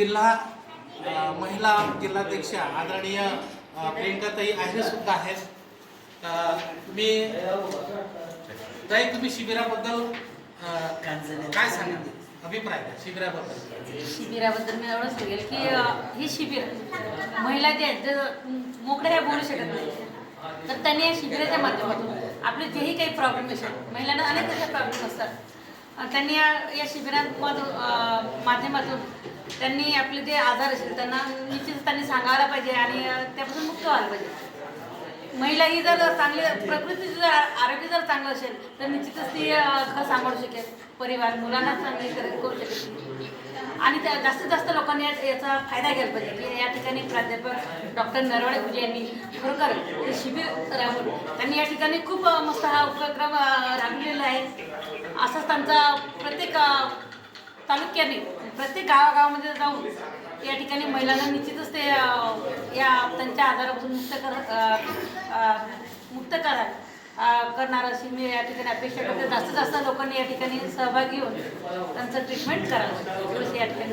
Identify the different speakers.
Speaker 1: जिल्हा महिला जिल्हाध्यक्ष आदरणीय प्रियंकाताई आहे सुद्धा आहेत. मी तुम्ही ताई तुम्ही शिबिराबद्दल काय सांगाल? अभिप्राय शिबिराबद्दल.
Speaker 2: शिबिराबद्दल मी एवढंच सांगेल की हे शिबिर महिला जे आहेत मोकळ्या ह्या बोलू शकत नाही. तर त्यांनी या शिबिराच्या माध्यमातून आपले जेही काही प्रॉब्लेम असतात महिलांना अनेक असे प्रॉब्लेम असतात. त्यांनी या या शिबिरांमधून माध्यमातून त्यांनी आपले जे आजार असेल त्यांना निश्चित त्यांनी सांगायला पाहिजे आणि त्यापासून मुक्त व्हायला पाहिजे. महिला ही जर चांगली प्रकृती जर आरोग्य जर चांगलं असेल तर निश्चितच ती अ, सांभाळू शकेल. परिवार मुलांना चांगली करू शकेल. आणि त्या जास्तीत जास्त लोकांनी या- याचा फायदा घ्यायला पाहिजे. की या ठिकाणी प्राध्यापक डॉक्टर नरवडे पूजे यांनी खरोखर हे शिबिर राबवलं त्यांनी या ठिकाणी खूप मस्त हा उपक्रम अ, राबविलेला आहे. असंच त्यांचा प्रत्येक तालुक्याने प्रत्येक गावागावामध्ये जाऊन या ठिकाणी महिलांना निश्चितच ते या त्यांच्या आजारापासून मुक्त कर मुक्त करा करणार अशी मी या ठिकाणी अपेक्षा करते. जास्तीत जास्त लोकांनी या ठिकाणी सहभागी होऊन त्यांचं ट्रीटमेंट करावं. या ठिकाणी.